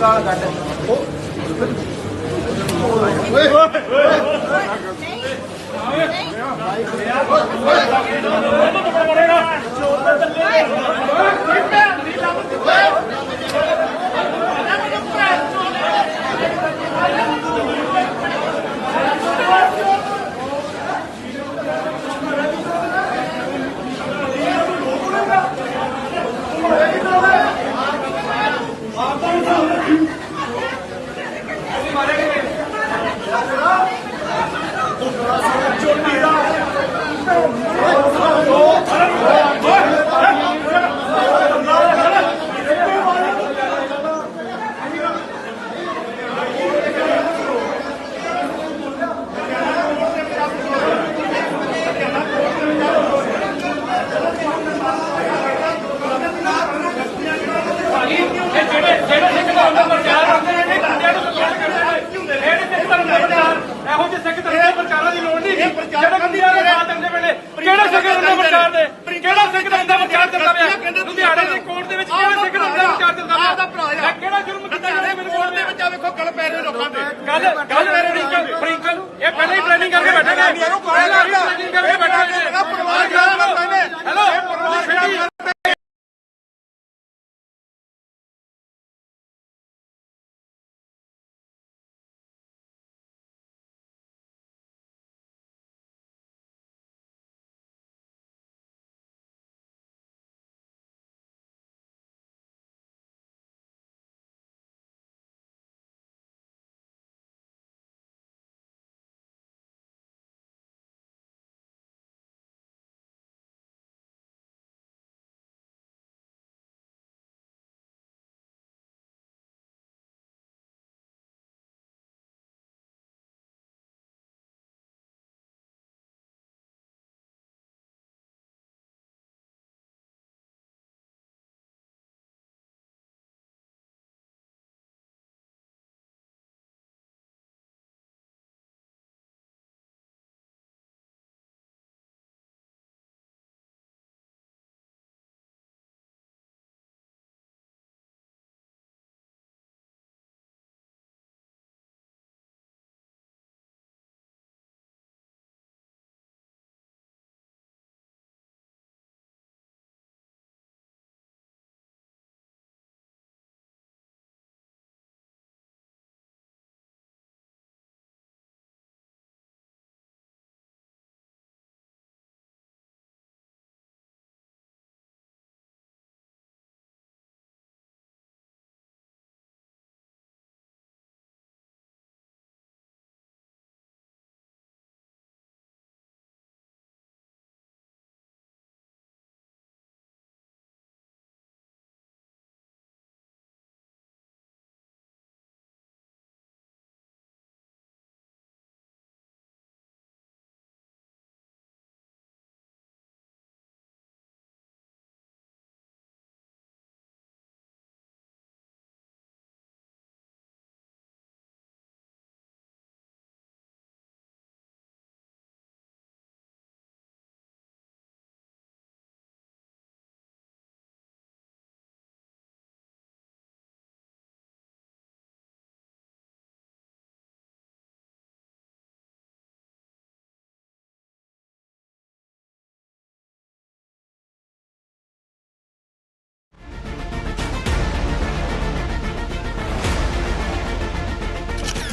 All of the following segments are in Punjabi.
ਗਾਲ ਕੱਢ ਇਹੋ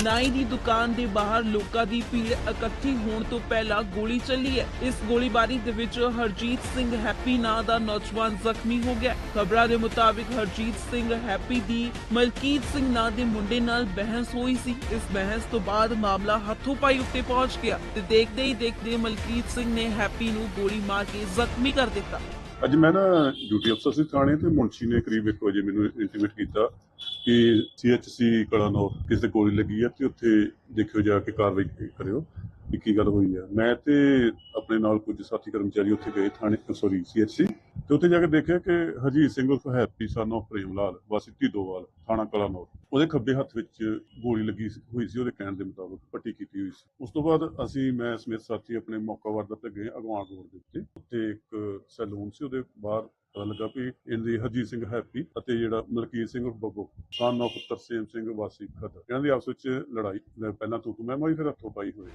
ਨਾਈ ਦੀ ਦੁਕਾਨ ਦੇ ਬਾਹਰ ਲੋਕਾਂ ਦੀ ਭੀੜ ਇਕੱਠੀ ਹੋਣ ਤੋਂ ਪਹਿਲਾਂ ਗੋਲੀ ਚੱਲੀ ਹੈ। ਇਸ ਗੋਲੀਬਾਰੀ ਦੇ ਵਿੱਚ ਹਰਜੀਤ ਸਿੰਘ ਹੈਪੀ ਨਾਂ ਦਾ ਨੌਜਵਾਨ ਜ਼ਖਮੀ ਹੋ ਗਿਆ। ਖਬਰਾਂ ਦੇ ਮੁਤਾਬਿਕ ਹਰਜੀਤ ਸਿੰਘ ਹੈਪੀ ਦੀ ਮਲਕੀਤ ਸਿੰਘ ਨਾਂ ਦੇ ਮੁੰਡੇ ਨਾਲ ਬਹਿਸ ਹੋਈ ਸੀ। ਇਸ ਬਹਿਸ ਤੋਂ ਬਾਅਦ ਮਾਮਲਾ ਹੱਥੋਂ ਪਾਈ ਉੱਤੇ ਪਹੁੰਚ ਗਿਆ ਤੇ ਦੇਖਦੇ ਹੀ ਦੇਖਦੇ ਮਲਕੀਤ ਸਿੰਘ ਨੇ ਹੈਪੀ ਨੂੰ ਗੋਲੀ ਮਾਰ ਕੇ ਜ਼ਖਮੀ ਕਰ ਦਿੱਤਾ। ਅੱਜ ਮੈਂ ਨਾ ਡਿਊਟੀ ਅਫਸਰ ਸੀ ਥਾਣੇ ਤੇ ਮੁੰਸ਼ੀ ਨੇ ਕਰੀਬ 1 ਵਜੇ ਮੈਨੂੰ ਇੰਟੀਮੇਟ ਕੀਤਾ। ਕਿ ਸੀਐਚਸੀ ਕਲਾਨੌਰ ਕਿਸੇ ਗੋਲੀ ਲੱਗੀ ਹੈ ਤੇ ਉੱਥੇ ਦੇਖਿਓ ਜਾ ਕੇ ਕਾਰਵਾਈ ਕਰਿਓ ਵੀ ਕੀ ਗੱਲ ਹੋਈ ਹੈ ਮੈਂ ਤੇ ਆਪਣੇ ਨਾਲ ਕੁਝ ਸਾਥੀ ਕਰਮਚਾਰੀ ਉੱਥੇ ਗਏ ਥਾਣੇ ਸੌਰੀ ਸੀਐਚਸੀ ਤੇ ਉੱਥੇ ਜਾ ਕੇ ਦੇਖਿਆ ਕਿ ਹਰਜੀਤ ਸਿੰਘ ਉਰਫ ਹੈਪੀ, son of ਪ੍ਰੇਮ ਵਾਸੀ ਢੀਦੋਵਾਲ ਥਾਣਾ ਕਲਾਨੌਰ ਉਹਦੇ ਖੱਬੇ ਹੱਥ ਵਿੱਚ ਗੋਲੀ ਲੱਗੀ ਸੀ- ਹੋਈ ਸੀ, ਉਹਦੇ ਕਹਿਣ ਦੇ ਮੁਤਾਬਕ ਪੱਟੀ ਕੀਤੀ ਹੋਈ ਸੀ। ਉਸ ਤੋਂ ਬਾਅਦ ਅਸੀਂ, ਮੈਂ ਸਮੇਤ ਸਾਥੀ ਆਪਣੇ ਮੌਕਾ ਵਾਰਦਾਤ ਤੇ ਗਏ, ਅਗਵਾਨ ਰੋਡ ਦੇ ਉੱਤੇ। ਉੱਤੇ ਇੱਕ ਸੈਲੂਨ ਸੀ, ਉਹਦੇ ਬਾਹਰ ਪਤਾ ਲੱਗਾ ਵੀ ਇਹਦੀ ਹਰਜੀਤ ਸਿੰਘ ਹੈਪੀ ਅਤੇ ਜਿਹੜਾ ਮਲਕੀਤ ਸਿੰਘ ਬੱਬੂ ਕਾਨ ਆਫ ਤਰਸੇਮ ਸਿੰਘ ਵਾਸੀ ਖਦਰ। ਇਹਨਾਂ ਦੀ ਆਪਸ ਵਿੱਚ ਲੜਾਈ ਪਹਿਲਾਂ ਤੂੰ ਤੂੰ ਮੈਂ ਮੈਂ ਫਿਰ ਹੱਥੋਂ ਪਾਈ ਹੋਈ।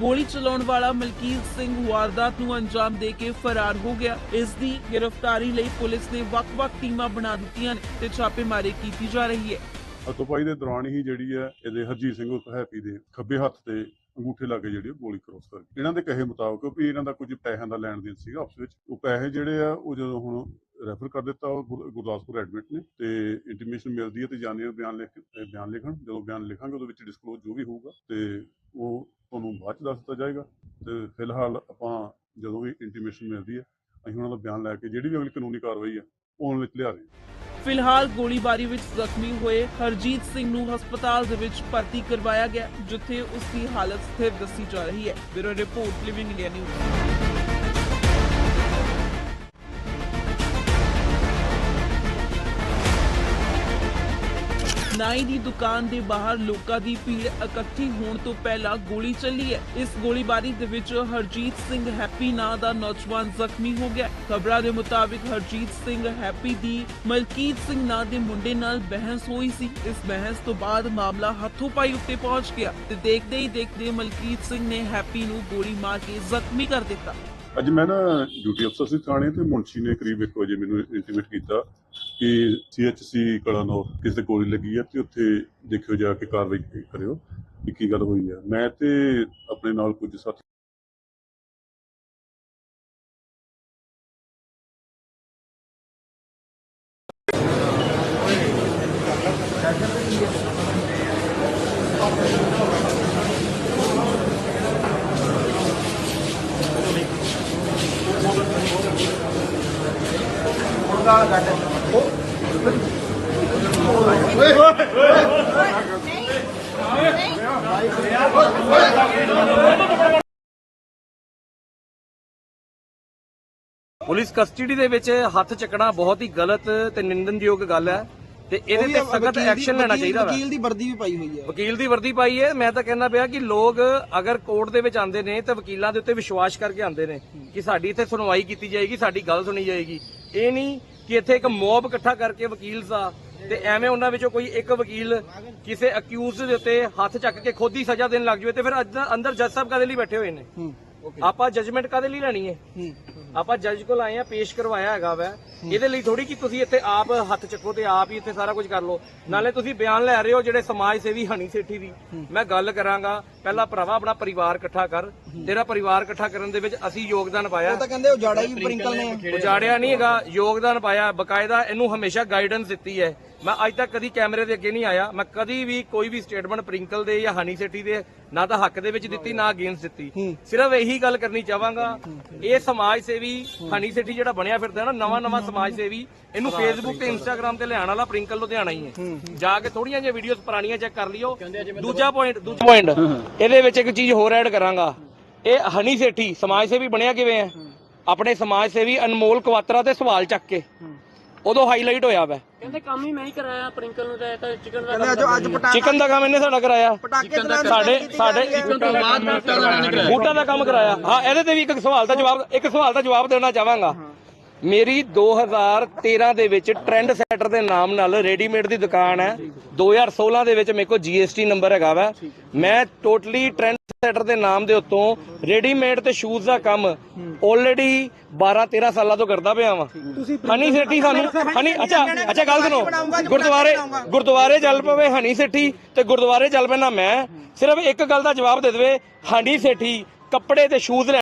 ਗੋਲੀ ਚਲਾਉਣ ਵਾਲਾ ਮਲਕੀਤ ਸਿੰਘ ਵਾਰਦਾਤ ਨੂੰ ਅੰਜਾਮ ਦੇ ਕੇ ਫਰਾਰ ਹੋ ਗਿਆ। ਇਸ ਦੀ ਗ੍ਰਿਫਤਾਰੀ ਲਈ ਪੁਲਿਸ ਨੇ ਵੱਖ-ਵੱਖ ਟੀਮਾਂ ਬਣਾ ਦਿੱਤੀਆਂ ਨੇ ਤੇ ਛਾਪੇਮਾਰੀ ਕੀਤੀ ਜਾ ਰਹੀ ਹੈ। ਹੱਥੋਂ ਦੇ ਦੌਰਾਨ ਹੀ ਜਿਹੜੀ ਹੈ ਇਹਦੇ ਹਰਜੀਤ ਸਿੰਘ ਹੈਪੀ ਦੇ ਖੱਬੇ ਹੱਥ ਤੇ ਅੰਗੂਠੇ ਲਾ ਕੇ ਜਿਹੜੀ ਉਹ ਗੋਲੀ ਕ੍ਰੋਸ ਕਰ ਗਈ ਇਹਨਾਂ ਦੇ ਕਹੇ ਮੁਤਾਬਕ ਵੀ ਇਹਨਾਂ ਦਾ ਕੁਝ ਪੈਸਿਆਂ ਦਾ ਲੈਣ ਦੇਣ ਸੀਗਾ ਆਪਸ ਵਿੱਚ। ਉਹ ਪੈਸੇ ਜਿਹੜੇ ਆ, ਉਹ ਜਦੋਂ ਹੁਣ ਰੈਫਰ ਕਰ ਦਿੱਤਾ ਉਹ ਗੁਰ- ਗੁਰਦਾਸਪੁਰ ਐਡਮਿਟ ਨੇ ਤੇ ਇੰਟੀਮੇਸ਼ਨ ਮਿਲਦੀ ਹੈ ਤੇ ਜਾਣੇ ਬਿਆਨ ਲਿਖ ਬਿਆਨ ਲਿਖਣ। ਜਦੋਂ ਬਿਆਨ ਲਿਖਾਂਗੇ, ਉਹਦੇ ਵਿੱਚ ਡਿਸਕਲੋਜ਼ ਜੋ ਵੀ ਹੋਊਗਾ ਤੇ ਉਹ ਤੁਹਾਨੂੰ ਬਾਅਦ ਚ ਦੱਸ ਦਿੱਤਾ ਜਾਏਗਾ। ਤੇ ਫਿਲਹਾਲ ਆਪਾਂ ਜਦੋਂ ਵੀ ਇੰਟੀਮੇਸ਼ਨ ਮਿਲਦੀ ਹੈ, ਅਸੀਂ ਉਹਨਾਂ ਦਾ ਬਿਆਨ ਲੈ ਕੇ ਜਿਹੜੀ ਵੀ ਅਗਲੀ ਕਾਨੂੰਨੀ ਕਾਰਵਾਈ ਹੈ, ਉਹ ਉਹਨਾਂ ਵਿੱਚ ਲਿਆ ਰਹੇ ਹਾਂ ਫਿਲਹਾਲ ਗੋਲੀਬਾਰੀ ਵਿੱਚ ਜ਼ਖਮੀ ਹੋਏ ਹਰਜੀਤ ਸਿੰਘ ਨੂੰ ਹਸਪਤਾਲ ਦੇ ਵਿੱਚ ਭਰਤੀ ਕਰਵਾਇਆ ਗਿਆ, ਜਿੱਥੇ ਉਸ ਦੀ ਹਾਲਤ ਸਥਿਰ ਦੱਸੀ ਜਾ ਰਹੀ ਹੈ। Bureau report, living India news. ਨਾਈ ਦੀ ਦੁਕਾਨ ਦੇ ਬਾਹਰ ਲੋਕਾਂ ਦੀ ਭੀੜ ਇਕੱਠੀ ਹੋਣ ਤੋਂ ਪਹਿਲਾਂ ਗੋਲੀ ਚੱਲੀ ਹੈ। ਇਸ ਗੋਲੀਬਾਰੀ ਦੇ ਵਿੱਚ ਹਰਜੀਤ ਸਿੰਘ ਹੈਪੀ ਨਾਂ ਦਾ ਨੌਜਵਾਨ ਜ਼ਖਮੀ ਹੋ ਗਿਆ। ਖਬਰਾਂ ਦੇ ਮੁਤਾਬਿਕ ਹਰਜੀਤ ਸਿੰਘ ਹੈਪੀ ਦੀ ਮਲਕੀਤ ਸਿੰਘ ਨਾਂ ਦੇ ਮੁੰਡੇ ਨਾਲ ਬਹਿਸ ਹੋਈ ਸੀ। ਇਸ ਬਹਿਸ ਤੋਂ ਬਾਅਦ ਮਾਮਲਾ ਹੱਥੋਂ ਪਾਈ ਉੱਤੇ ਪਹੁੰਚ ਗਿਆ ਤੇ ਦੇਖਦੇ ਹੀ ਦੇਖਦੇ ਮਲਕੀਤ ਸਿੰਘ ਨੇ ਹੈਪੀ ਨੂੰ ਗੋਲੀ ਮਾਰ ਕੇ ਜ਼ਖਮੀ ਕਰ ਦਿੱਤਾ। ਅੱਜ ਮੈਂ ਨਾ ਡਿਊਟੀ ਅਫਸਰ ਸੀ ਥਾਣੇ ਤੇ ਮੁੰਸ਼ੀ ਨੇ ਕਰੀਬ 1 ਵਜੇ ਮੈਨੂੰ ਇੰਟੀਮੇਟ ਕੀਤਾ। ਕਿ ਸੀਐਚਸੀ ਕਲਾਨੌਰ ਕਿਸੇ ਗੋਲੀ ਲੱਗੀ ਹੈ ਤੇ ਉੱਥੇ ਦੇਖਿਓ ਜਾ ਕੇ ਕਾਰਵਾਈ ਕਰਿਓ ਕਿ ਕੀ ਗੱਲ ਹੋਈ ਹੈ ਮੈਂ ਤੇ ਆਪਣੇ ਨਾਲ ਕੁਝ ਸਾਥੀ ਪੁਲਿਸ ਕਸਟਡੀ ਦੇ ਵਿੱਚ ਹੱਥ ਚੱਕਣਾ ਬਹੁਤ ਹੀ ਗਲਤ ਤੇ ਨਿੰਦਨਯੋਗ ਗੱਲ ਹੈ ਤੇ ਇਹਦੇ ਤੇ ਸਖਤ ਐਕਸ਼ਨ ਲੈਣਾ ਚਾਹੀਦਾ ਵਾ। ਵਕੀਲ ਦੀ ਵਰਦੀ ਵੀ ਪਾਈ ਹੋਈ ਹੈ। ਵਕੀਲ ਦੀ ਵਰਦੀ ਪਾਈ ਹੈ। ਮੈਂ ਤਾਂ ਕਹਿੰਦਾ ਪਿਆ ਕਿ ਲੋਕ ਅਗਰ ਕੋਰਟ ਦੇ ਵਿੱਚ ਆਉਂਦੇ ਨੇ ਤਾਂ ਵਕੀਲਾਂ ਦੇ ਉੱਤੇ ਵਿਸ਼ਵਾਸ ਕਰਕੇ ਆਉਂਦੇ ਨੇ ਕਿ ਸਾਡੀ ਇੱਥੇ ਸੁਣਵਾਈ ਕੀਤੀ ਜਾਏਗੀ ਸਾਡੀ ਗੱਲ ਸੁਣੀ ਜਾਏਗੀ। ਇਹ ਨਹੀਂ ਕਿ ਇੱਥੇ ਇੱਕ ਮੌਬ ਇਕੱਠਾ ਕਰਕੇ ਵਕੀਲ ਸਾ ਤੇ ਐਵੇਂ ਉਹਨਾਂ ਵਿੱਚੋਂ ਕੋਈ ਇੱਕ ਵਕੀਲ ਕਿਸੇ ਅਕਿਊਜ਼ਡ ਦੇ ਉੱਤੇ ਹੱਥ ਚੱਕ ਕੇ ਖੁਦ ਹੀ ਸਜ਼ਾ ਦੇਣ ਲੱਗ ਜਾਵੇ ਤੇ ਫਿਰ ਅੰਦਰ ਜੱਜ ਸਾਹਿਬ ਕਾਦੇ ਲਈ ਬੈਠੇ ਹੋਏ ਨੇ? ਆਪਾਂ ਜਜਮੈਂਟ ਕਾਦੇ ਲਈ ਲੈਣੀ ਹੈ। ਆਪਾਂ ਜੱਜ ਕੋਲ ਆਏ ਆ ਪੇਸ਼ ਕਰਵਾਇਆ ਹੈਗਾ ਵੈ। ਇਹਦੇ ਲਈ ਥੋੜੀ ਕਿ ਤੁਸੀਂ ਇੱਥੇ ਆਪ ਹੱਥ ਚੱਕੋ ਤੇ ਆਪ ਹੀ ਇੱਥੇ ਸਾਰਾ ਕੁਝ ਕਰ ਲਓ। ਨਾਲੇ ਤੁਸੀਂ ਬਿਆਨ ਲੈ ਰਹੇ ਹੋ ਜਿਹੜੇ ਸਮਾਜ ਸੇਵੀ ਹਣੀ ਸੇਠੀ ਦੀ। ਮੈਂ ਗੱਲ ਕਰਾਂਗਾ ਪਹਿਲਾਂ ਭਰਾਵਾ ਆਪਣਾ ਪਰਿਵਾਰ ਇਕੱਠਾ ਕਰ। ਤੇਰਾ ਪਰਿਵਾਰ ਇਕੱਠਾ ਕਰਨ ਦੇ ਵਿੱਚ ਅਸੀਂ ਯੋਗਦਾਨ ਪਾਇਆ। ਉਹ ਤਾਂ ਕਹਿੰਦੇ ਉਜਾੜਾ ਹੀ ਪ੍ਰਿੰਕਲ ਨੇ। ਉਜਾੜਿਆ ਨਹੀਂ ਹੈਗਾ ਯੋਗਦਾਨ ਪਾਇਆ। ਬਕਾਇਦਾ ਇਹਨੂੰ ਹਮੇਸ਼ਾ ਗਾਈਡੈਂਸ ਦਿੱਤੀ ਹੈ। ਮੈਂ ਅੱਜ ਤੱਕ ਕਦੀ ਕੈਮਰੇ ਦੇ ਅੱਗੇ ਨਹੀਂ ਆਇਆ। ਮੈਂ ਕਦੀ ਵੀ ਕੋਈ ਵੀ ਸਟੇਟਮੈਂਟ ਪ੍ਰਿੰਕਲ ਦੇ ਜਾਂ ਹਨੀ ਸਿਟੀ ਦੇ ਨਾ ਤਾਂ ਹੱਕ ਦੇ ਵਿੱਚ ਦਿੱਤੀ ਨਾ ਅਗੇਂਸਟ ਦਿੱਤੀ। ਸਿਰਫ ਇਹੀ ਗੱਲ ਕਰਨੀ ਚਾਹਾਂਗਾ ਇਹ ਸਮਾਜ ਸੇਵੀ ਹਨੀ ਸਿਟੀ ਜਿਹੜਾ ਬਣਿਆ ਫਿਰਦਾ ਨਾ ਨਵਾਂ ਨਵਾਂ ਸਮਾਜ ਸੇਵੀ ਇਹਨੂੰ ਫੇਸਬੁੱਕ ਤੇ ਇੰਸਟਾਗ੍ਰam ਤੇ ਲਿਆਉਣ ਵਾਲਾ ਪ੍ਰਿੰਕਲ ਲੁਧਿਆਣਾ ਹੀ ਹੈ। ਜਾ ਕੇ ਥੋੜੀਆਂ ਜਿਹੀਆਂ ਵੀਡੀਓਜ਼ ਪੁਰਾਣੀਆਂ ਚੈੱਕ ਕਰ ਲਿਓ। ਦੂਜਾ ਪੁਆਇੰਟ ਦੂਜਾ ਪੁਆਇੰਟ ਇਹਦੇ ਵਿੱਚ ਇੱਕ ਚੀਜ਼ ਹੋਰ ਐਡ ਕਰਾਂਗਾ। ਇਹ ਹਨੀ ਸੇਠੀ ਸਮਾਜ ਸੇਵੀ ਬਣਿਆ ਕਿਵੇਂ ਹੈ? ਆਪਣੇ ਸਮਾਜ ਸੇਵੀ ਅਨਮੋਲ ਕਵਾਤਰਾ ਤੇ ਸਵਾਲ ਚੱਕ ਕੇ। ਉਦੋਂ ਹਾਈਲਾਈਟ ਹੋਇਆ ਵੈ। ਕਹਿੰਦੇ ਕੰਮ ਹੀ ਮੈਂ ਹੀ ਕਰਾਇਆ ਪ੍ਰਿੰਕਲ ਨੂੰ ਤਾਂ ਚਿਕਨ ਦਾ ਕਹਿੰਦੇ ਅੱਜ ਅੱਜ ਪਟਾਕੇ ਚਿਕਨ ਦਾ ਕੰਮ ਇਹਨੇ ਸਾਡਾ ਕਰਾਇਆ। ਪਟਾਕੇ ਚਲਾਉਣ ਸਾਡੇ ਸਾਡੇ ਬੂਟਾ ਦਾ ਕੰਮ ਕਰਾਇਆ। ਹਾਂ ਇਹਦੇ ਤੇ ਵੀ ਇੱਕ ਸਵਾਲ ਦਾ ਜਵਾਬ ਇੱਕ ਸਵਾਲ ਦਾ ਜਵਾਬ ਦੇਣਾ ਚਾਹਾਂਗਾ। ਮੇਰੀ 2013 ਦੇ ਵਿੱਚ ਟ੍ਰੈਂਡ ਸੈਟਰ ਦੇ ਨਾਮ ਨਾਲ ਰੈਡੀਮੇਡ ਦੀ ਦੁਕਾਨ ਹੈ। 2016 ਦੇ ਵਿੱਚ ਮੇਰੇ ਕੋਲ GST ਨੰਬਰ ਹੈਗਾ ਵਾ। ਮੈਂ ਟੋਟਲੀ ਟ੍ਰੈਂਡ ਸੈਟਰ ਦੇ ਨਾਮ ਦੇ ਉੱਤੋਂ ਰੈਡੀਮੇਡ ਤੇ ਸ਼ੂਜ਼ ਦਾ ਕੰਮ ਆਲਰੇਡੀ 12 13 ਸਾਲਾਂ ਤੋਂ ਕਰਦਾ ਪਿਆ ਵਾਂ। ਹਨੀ ਸੇਠੀ ਸਾਨੂੰ ਹਨੀ ਅੱਛਾ ਅੱਛਾ ਗੱਲ ਸੁਣੋ। ਗੁਰਦੁਆਰੇ ਗੁਰਦੁਆਰੇ ਚੱਲ ਪਵੇ ਹਨੀ ਸੇਠੀ ਤੇ ਗੁਰਦੁਆਰੇ ਚੱਲ ਪੈਣਾ ਮੈਂ। ਸਿਰਫ ਇੱਕ ਗੱਲ ਦਾ ਜਵਾਬ ਦੇ ਦੇਵੇ ਹਨੀ ਸੇਠੀ ਕੱਪੜੇ ਤੇ ਸ਼ੂਜ਼